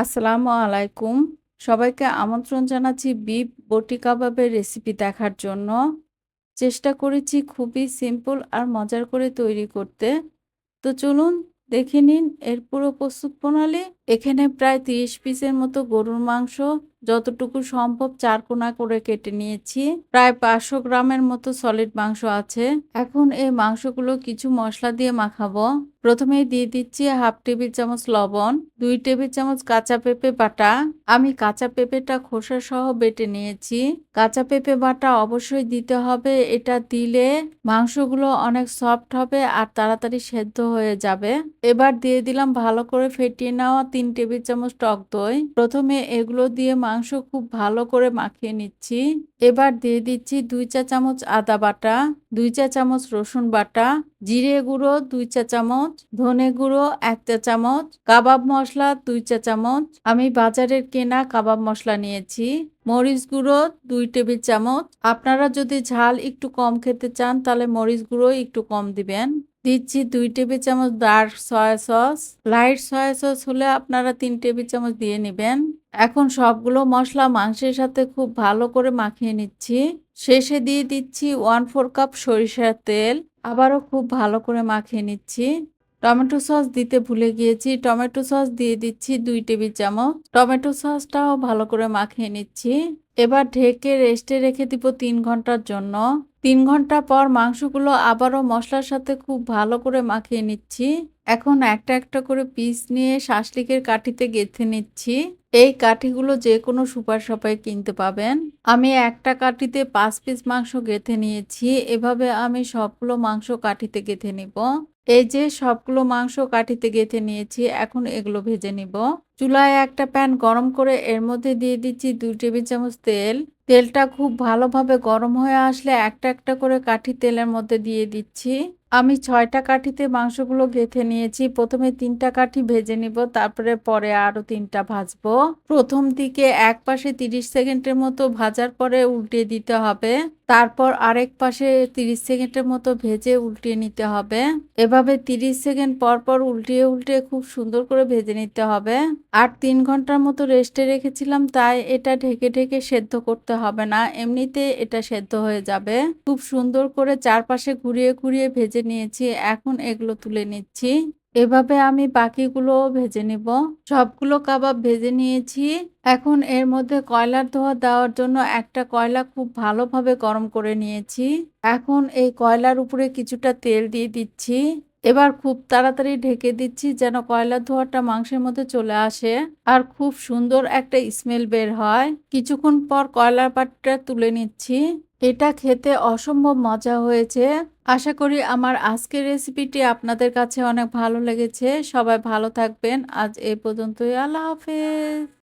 আসসালামু আলাইকুম। সবাইকে আমন্ত্রণ জানাচ্ছি বিপ বটি কাবাবের রেসিপি দেখার জন্য। চেষ্টা করেছি খুবই সিম্পল আর মজার করে তৈরি করতে। তো চলুন দেখে নিন এর পুরো প্রস্তুত প্রণালী। এখানে প্রায় তিরিশ পিসের মতো গরুর মাংস যতটুকু সম্ভব চারকোনা করে কেটে নিয়েছি। প্রায় পাঁচশো গ্রামের মতো সলিড মাংস আছে। এখন এই মাংসগুলো কিছু মশলা দিয়ে মাখাবো। প্রথমেই দিয়ে দিচ্ছি হাফ টেবিল চামচ লবণ, দুই টেবিল চামচ কাঁচা পেঁপে বাটা। আমি কাঁচা পেঁপেটা খোসা সহ বেটে নিয়েছি। কাঁচা পেঁপে বাটা অবশ্যই দিতে হবে। এটা দিলে মাংসগুলো অনেক সফট হবে আর তাড়াতাড়ি সেদ্ধ হয়ে যাবে। এবার দিয়ে দিলাম ভালো করে ফেটিয়ে নেওয়া তিন টেবিল চামচ টক দই। প্রথমে এগুলো দিয়ে মাংস খুব ভালো করে মাখিয়ে নিচ্ছি। এবার দিয়ে দিচ্ছি দুই চা চামচ আদা বাটা, দুই চা চামচ রসুন বাটা, জিরে গুঁড়ো দুই চা চামচ, ধনে গুঁড়ো এক চা চামচ, কাবাব মশলা দুই চা চামচ। আমি বাজারের কেনা কাবাব মশলা নিয়েছি। মরিচ গুঁড়ো দুই টেবিল চামচ। আপনারা যদি ঝাল একটু কম খেতে চান তাহলে মরিচ গুঁড়ো একটু কম দিবেন। দিচ্ছি দুই টেবিল চামচ dark soya sauce. Light soya sauce হলে আপনারা তিন টেবিল চামচ দিয়ে নেবেন। এখন সবগুলো মশলা মাংসের সাথে খুব ভালো করে মাখিয়ে নিচ্ছি। শেষে দিয়ে দিচ্ছি ওয়ান ফোর কাপ সরিষার তেল। আবারও খুব ভালো করে মাখিয়ে নিচ্ছি। টমেটো সস দিতে ভুলে গিয়েছি। টমেটো সস দিয়ে দিচ্ছি দুই টেবিল চামচ। টমেটো সসটাও ভালো করে মাখিয়ে নিচ্ছি। এবার ঢেকে রেস্টে রেখে দিব তিন ঘণ্টার জন্য। তিন ঘণ্টা পর মাংসগুলো আবারও মশলার সাথে খুব ভালো করে মাখিয়ে নিচ্ছি। এখন একটা একটা করে পিস নিয়ে শাসলিকের কাঠিতে গেঁথে নিচ্ছি। এই কাঠিগুলো যে কোনো সুপার শপে কিনতে পাবেন। আমি একটা কাঠিতে পাঁচ পিস মাংস গেঁথে নিয়েছি। এভাবে আমি সবগুলো মাংস কাঠিতে গেঁথে নিব। এই যে সবগুলো মাংস কাঠিতে গেঁথে নিয়েছি, এখন এগুলো ভেজে নিব। চুলায় একটা প্যান গরম করে এর মধ্যে দিয়ে দিচ্ছি দুই টেবিল চামচ তেল। তেলটা খুব ভালোভাবে গরম হয়ে আসলে একটা একটা করে কাঠি তেলের মধ্যে দিয়ে দিচ্ছি। আমি ছয়টা কাঠিতে মাংসগুলো গেঁথে নিয়েছি। প্রথমে তিনটা কাঠি ভেজে নিব, তারপরে পরে আরও তিনটা ভাজবো। প্রথম দিকে এক পাশে তিরিশ সেকেন্ডের মতো ভাজার পরে উল্টে দিতে হবে। তারপর আরেক পাশে তিরিশ সেকেন্ডের মতো ভেজে উল্টিয়ে নিতে হবে। এভাবে তিরিশ সেকেন্ড পর পর উল্টিয়ে উল্টিয়ে খুব সুন্দর করে ভেজে নিতে হবে। আর তিন ঘণ্টার মতো রেস্টে রেখেছিলাম, তাই এটা ঢেকে ঢেকে সেদ্ধ করতে হবে না। এমনিতে এটা সেদ্ধ হয়ে যাবে। খুব সুন্দর করে চারপাশে ঘুরিয়ে ঘুরিয়ে ভেজে নিয়েছি, এখন এগুলো তুলে নিচ্ছি। এভাবে আমি বাকিগুলো ভেজে নিব। সবগুলো কাবাব ভেজে নিয়েছি। এখন এর মধ্যে কয়লার ধোয়া দেওয়ার জন্য একটা কয়লা খুব ভালোভাবে গরম করে নিয়েছি। এখন এই কয়লার উপরে কিছুটা তেল দিয়ে দিচ্ছি। এবার খুব তাড়াতাড়ি ঢেকে দিচ্ছি যেন কয়লার ধোয়াটা মাংসের মধ্যে চলে আসে আর খুব সুন্দর একটা স্মেল বের হয়। কিছুক্ষণ পর কয়লার পাটটা তুলে নিচ্ছি। এটা খেতে অসম্ভব মজা হয়েছে। আশা করি আমার আজকের রেসিপিটি আপনাদের কাছে অনেক ভালো লেগেছে। সবাই ভালো থাকবেন। আজ এ পর্যন্তই। আল্লাহ হাফেজ।